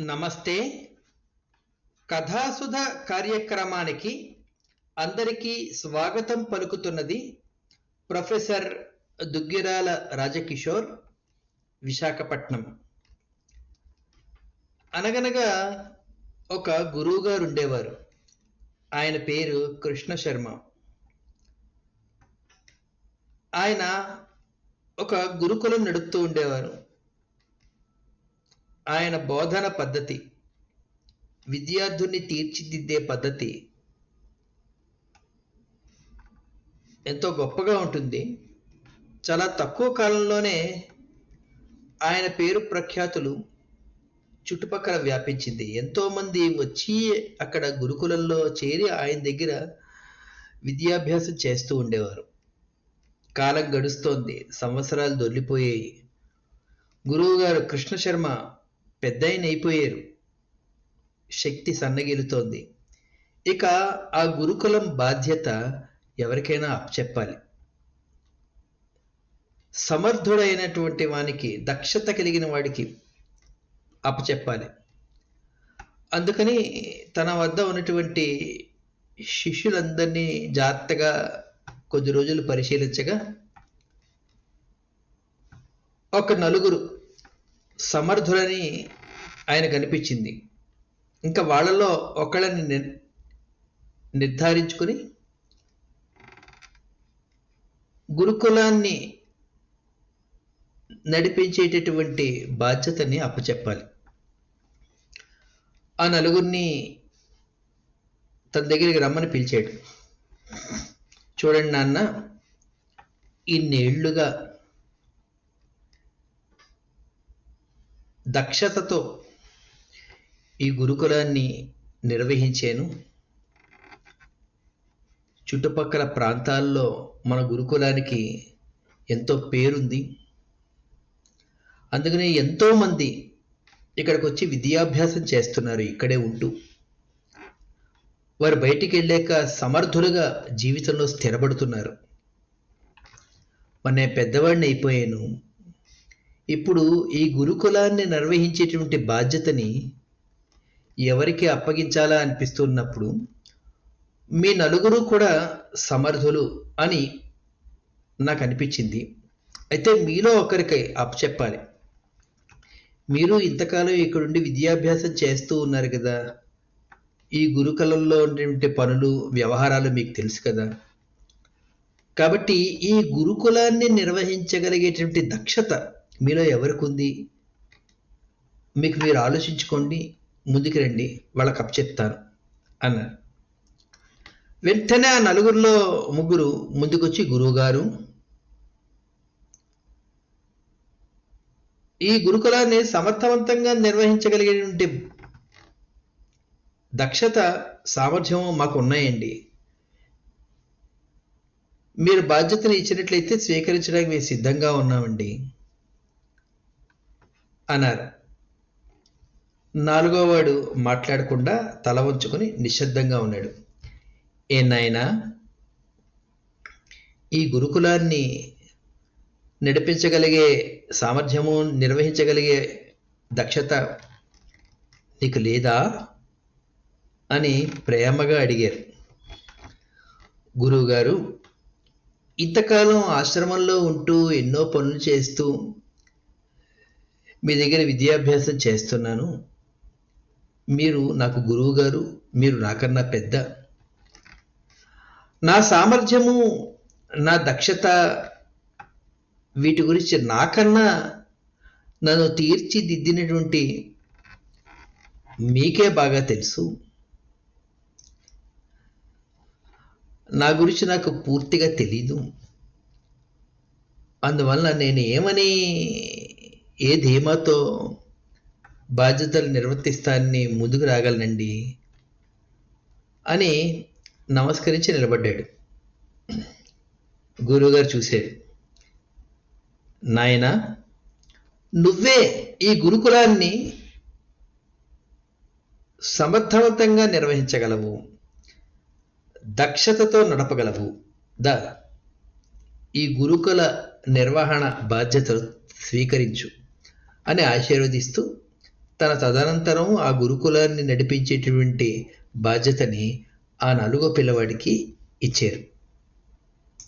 నమస్తే. కథాసుధ కార్యక్రమానికి అందరికీ స్వాగతం పలుకుతున్నది ప్రొఫెసర్ దుగ్గిరాల రాజకిషోర్ విశాఖపట్నం. అనగనగా ఒక గురువుగారు ఉండేవారు ఆయన పేరు కృష్ణ శర్మ ఆయన ఒక గురుకులం నడుపుతూ ఉండేవారు. ఆయన బోధన పద్ధతి విద్యార్థుని తీర్చిదిద్దే పద్ధతి ఎంతో గొప్పగా ఉంటుంది. చాలా తక్కువ కాలంలోనే ఆయన పేరు ప్రఖ్యాతులు చుట్టుపక్కల వ్యాపించింది. ఎంతోమంది వచ్చి అక్కడ గురుకులంలో చేరి ఆయన దగ్గర విద్యాభ్యాసం చేస్తూ ఉండేవారు. కాలం గడుస్తోంది. సంవత్సరాలు దొల్లిపోయాయి గురువుగారు కృష్ణ శర్మ పెద్దయిన అయిపోయారు. శక్తి సన్నగిలుతోంది. ఇక ఆ గురుకులం బాధ్యత ఎవరికైనా అప్పచెప్పాలి. సమర్థుడైనటువంటి వానికి దక్షత కలిగిన వాడికి అప్పచెప్పాలి. అందుకని తన వద్ద ఉన్నటువంటి శిష్యులందరినీ జాగ్రత్తగా కొద్ది రోజులు పరిశీలించగా ఒక నలుగురు సమర్థులని ఆయన కనిపించింది. ఇంకా వాళ్ళలో ఒకళ్ళని నిర్ నిర్ధారించుకుని గురుకులాన్ని నడిపించేటటువంటి బాధ్యతని అప్పచెప్పాలి. ఆ నలుగురిని తన దగ్గరికి రమ్మని పిలిచాడు. చూడండి నాన్న ఇన్నేళ్ళుగా దక్షతతో ఈ గురుకులాన్ని నిర్వహించాను. చుట్టుపక్కల ప్రాంతాల్లో మన గురుకులానికి ఎంతో పేరుంది. అందుకనే ఎంతోమంది ఇక్కడికి వచ్చి విద్యాభ్యాసం చేస్తున్నారు ఇక్కడే ఉంటూ. వారు బయటికి వెళ్ళాక సమర్థులుగా జీవితంలో స్థిరపడుతున్నారు. మన పెద్దవాడిని అయిపోయాను ఇప్పుడు ఈ గురుకులాన్ని నిర్వహించేటువంటి బాధ్యతని ఎవరికి అప్పగించాలా అనిపిస్తున్నప్పుడు మీ నలుగురు కూడా సమర్థులు అని నాకు అనిపించింది. అయితే మీలో ఒకరికి అప్పచెప్పాలి మీరు ఇంతకాలం ఇక్కడుండి విద్యాభ్యాసం చేస్తూ ఉన్నారు కదా. ఈ గురుకులంలో ఉన్నటువంటి పనులు వ్యవహారాలు మీకు తెలుసు కదా. కాబట్టి ఈ గురుకులాన్ని నిర్వహించగలిగేటువంటి దక్షత మీలో ఎవరికి ఉంది మీకు మీరు ఆలోచించుకోండి ముందుకు రండి వాళ్ళకి అప్పచెప్తాను అన్నారు వెంటనే ఆ నలుగురిలో ముగ్గురు ముందుకొచ్చి గురువుగారు ఈ గురుకులాన్ని సమర్థవంతంగా నిర్వహించగలిగేటువంటి దక్షత సామర్థ్యం మాకు ఉన్నాయండి. మీరు బాధ్యతను ఇచ్చినట్లయితే స్వీకరించడానికి మేము సిద్ధంగా ఉన్నామండి. అన్నారు. నాలుగో వాడు మాట్లాడకుండా తల వంచుకొని నిశ్శబ్దంగా ఉన్నాడు. ఏ నాయనా ఈ గురుకులాన్ని నడిపించగలిగే సామర్థ్యము నిర్వహించగలిగే దక్షత నీకు లేదా? అని ప్రేమగా అడిగారు. గురువుగారు ఇంతకాలం ఆశ్రమంలో ఉంటూ ఎన్నో పనులు చేస్తూ మీ దగ్గర విద్యాభ్యాసం చేస్తున్నాను. మీరు నాకు గురువు గారు మీరు నాకన్నా పెద్ద. నా సామర్థ్యము నా దక్షత వీటి గురించి నాకన్నా నన్ను తీర్చిదిద్దినటువంటి మీకే బాగా తెలుసు. నా గురించి నాకు పూర్తిగా తెలీదు. అందువల్ల నేను ఏమని ఏ ధీమాతో బాధ్యతలు నిర్వర్తిస్తానని ముందుకు రాగలనండి? అని నమస్కరించి నిలబడ్డాడు. గురువుగారు చూశాడు నాయన నువ్వే ఈ గురుకులాన్ని సమర్థవంతంగా నిర్వహించగలవు. దక్షతతో నడపగలవు. ద. ఈ గురుకుల నిర్వహణ బాధ్యతలు స్వీకరించు. అని ఆశీర్వదిస్తూ తన తదనంతరం ఆ గురుకులాన్ని నడిపించేటువంటి బాధ్యతని ఆ నలుగు పిల్లవాడికి ఇచ్చారు.